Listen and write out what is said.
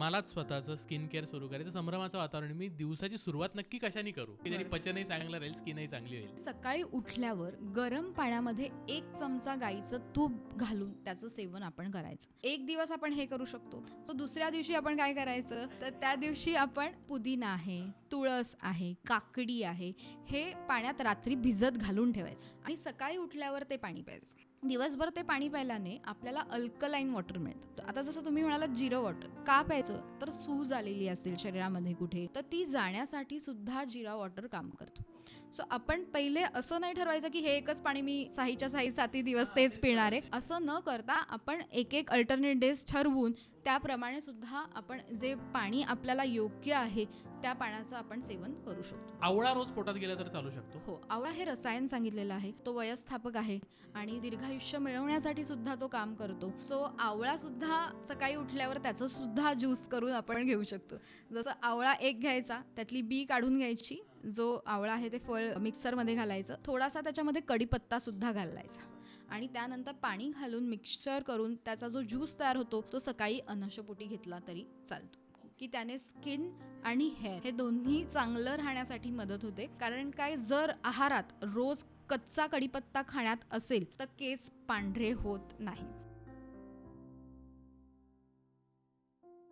मलाच स्वतःचं skin care सुरू करायचं. संभ्रमाचं वातावरण मी दिवसाची सुरुवात नक्की कशाने करू? की त्याने पचनही चांगलं राहील स्किनही चांगली होईल? सकाळी उठल्यावर गरम पाण्यामध्ये एक चमचा गाईचं तूप घालून त्याचं सेवन आपण करायचं. एक दिवस आपण हे करू शकतो. सो दुसऱ्या दिवशी आपण काय करायचं? तर त्या दिवशी आपण पुदिना आहे तुळस आहे काकडी आहे हे पाण्यात रात्री भिजत घालून ठेवायचं. आणि सकाळी उठल्यावर ते पाणी प्यायचं. दिवसभर ते पाणी प्यायल्याने आपल्याला अल्कलाईन वॉटर मिळतं. आता जसं तुम्ही म्हणालात जिरं वॉटर का प्यायचं? तर सूज आलेली असेल शरीरामध्ये कुठे तर ती जाण्यासाठी सुद्धा जिरा वॉटर काम करतो. सो आपण पहिले असं नाही ठरवायचं की हे एकच पाणी मी साहीच्या साही साती दिवस तेच पिणार आहे. असं न करता आपण एक एक अल्टरनेट डेज ठरवून त्याप्रमाणे सुद्धा आपण जे पाणी आपल्याला योग्य आहे त्या पाण्याचं आपण सेवन करू शकतो. आवळा रोज पोटात गेला तर चालू शकतो? हो आवळा हे रसायन सांगितलेलं आहे. तो वयस्थापक आहे आणि दीर्घायुष्य मिळवण्यासाठी सुद्धा तो काम करतो. सो आवळा सुद्धा सकाळी उठल्यावर त्याचं सुद्धा ज्यूस करून आपण घेऊ शकतो. जसं आवळा एक घ्यायचा त्यातली बी काढून घ्यायची जो आवळा आहे ते फळ मिक्सरमध्ये घालायचं. थोडासा त्याच्यामध्ये कडीपत्ता सुद्धा घालायचा. आणि त्यानंतर पाणी घालून मिक्सचर करून त्याचा जो ज्यूस तयार होतो तो सकाळी अनशपोटी घेतला तरी चालतो. की त्याने स्किन आणि हेअर हे दोन्ही चांगलं राहण्यासाठी मदत होते. कारण काय जर आहारात रोज कच्चा कडीपत्ता खाण्यात असेल तर केस पांढरे होत नाही.